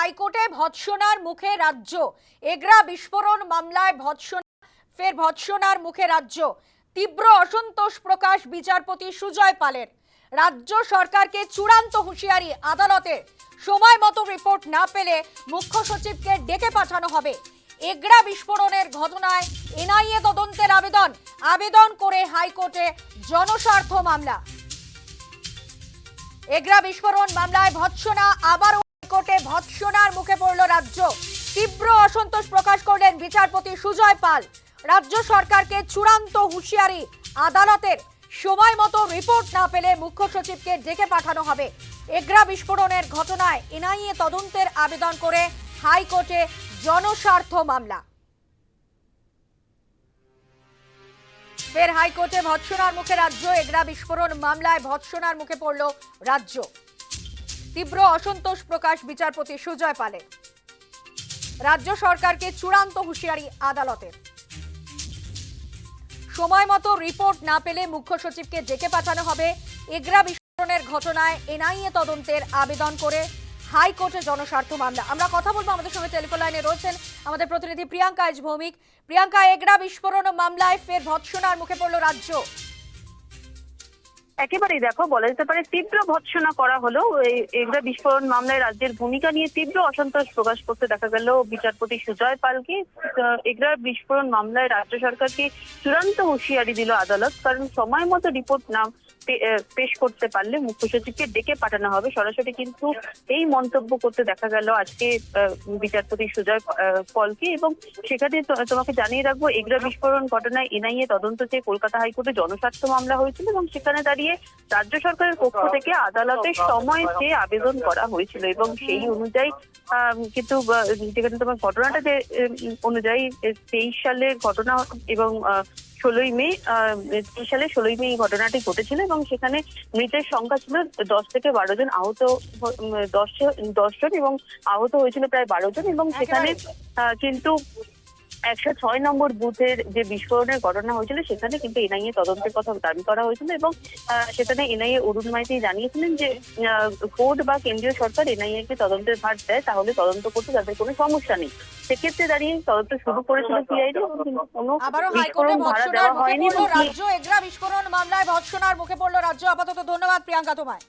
হাইকোর্টে ভৎসনার মুখে রাজ্য। এগরা বিস্ফোরণ মামলায় ভৎসনা, ফের ভৎসনার মুখে রাজ্য। তীব্র অসন্তোষ প্রকাশ বিচারপতি সুজয় পালের। রাজ্য সরকারকে চূড়ান্ত হুঁশিয়ারি আদালতে। সময় মতো রিপোর্ট না পেলে মুখ্য সচিবকে ডেকে পাঠানো হবে। এগরা বিস্ফোরণের ঘটনায় এনআইএ তদন্তের আবেদন আবেদন করে হাইকোর্টে জনস্বার্থ মামলা। এগরা বিস্ফোরণ মামলায় ভৎসনা আবারও হাইকোর্টে ভৎসনার মুখে পড়ল রাজ্য। তীব্র অসন্তোষ প্রকাশ করলেন বিচারপতি সুজয় পাল। রাজ্য সরকারকে চূড়ান্ত হুঁশিয়ারি, আদালতের সময় মতো রিপোর্ট না পেলে মুখ্য সচিবকে ডেকে পাঠানো হবে। এগ্রা বিস্ফোরণের ঘটনায় এনআইএ তদন্তের আবেদন করে হাইকোর্টে জনস্বার্থ মামলা। ফের হাইকোর্টে ভৎসনার মুখে রাজ্য, এগ্রা বিস্ফোরণ মামলায় ভৎসনার মুখে পড়ল রাজ্য। তীব্র অসন্তোষ প্রকাশ বিচারপতি সুজয় পালের রাজ্য সরকারকে চূড়ান্ত হুঁশিয়ারি আদালতের। সময় মতো রিপোর্ট না পেলে মুখ্য সচিবকে ডেকে পাঠানো হবে এগরা বিস্ফোরণের ঘটনায় এনআইএ তদন্তের আবেদন করে হাইকোর্টে জনস্বার্থ মামলা। আমরা কথা বলব আমাদের সঙ্গে টেলিফোন লাইনে রয়েছেন আমাদের প্রতিনিধি প্রিয়াঙ্কা এজ ভৌমিক প্রিয়াঙ্কা, এগরা বিস্ফোরণ মামলায় ফের ভৎসনার মুখে পড়ল রাজ্য। একেবারেই দেখো, বলা যেতে পারে তীব্র ভৎসনা করা হলো এগুলা বিস্ফোরণ মামলায় রাজ্যের ভূমিকা নিয়ে তীব্র অসন্তোষ প্রকাশ করতে দেখা গেল বিচারপতি সুজয় পালকে। এগুলার এগুলা বিস্ফোরণ মামলায় রাজ্য সরকারকে চূড়ান্ত হুঁশিয়ারি দিল আদালত, কারণ সময় মতো রিপোর্ট না পেশ করতে পারলে মুখ্য সচিবকে ডেকে পাঠানো হবে। সরাসরি কিন্তু এই মন্তব্য করতে দেখা গেল আজকে বিচারপতি সুজয় পলকে এবং সেখানে তোমাকে জানিয়ে রাখব এগুলা বিস্ফোরণ ঘটনায় এনআইএ তদন্ত চেয়ে কলকাতা হাইকোর্টে জনস্বার্থ মামলা হয়েছিল এবং সেখানে দাঁড়িয়ে রাজ্য সরকারের পক্ষ থেকে আদালতে সময় চেয়ে আবেদন করা হয়েছিল এবং সেই অনুযায়ী কিন্তু যেখানে তোমার ঘটনাটা যে অনুযায়ী তেইশ সালের ঘটনা এবং ষোলোই মে তেইশ সালে ষোলোই মে এই ঘটনাটি ঘটেছিল এবং সেখানে মৃতের সংখ্যা ছিল দশ থেকে বারো জন আহত দশ দশ জন এবং আহত হয়েছিল প্রায় বারো জন এবং সেখানে আহ, কিন্তু একশো ছয় নম্বর বুথের যে বিস্ফোরণের ঘটনা হয়েছিল সেখানে কিন্তু এনআইএ তদন্তের কথা দাবি করা হয়েছিল এবং সেখানে এনআইএ অরুণ মাইতি জানিয়েছিলেন যে কোর্ট বা কেন্দ্রীয় সরকার এনআইএ কে তদন্তের ভার দেয় তাহলে তদন্ত করতে তাদের কোনো সমস্যা নেই। সেক্ষেত্রে দাঁড়িয়ে তদন্ত শুরু করেছিল সিআইডি কোনো বিস্ফোরণ ভাড়া দেওয়া হয়নি রাজ্য এগরা বিস্ফোরণ মামলায় ভৎসনার মুখে পড়ল রাজ্য আপাতত। ধন্যবাদ প্রিয়াঙ্কা তোমায়।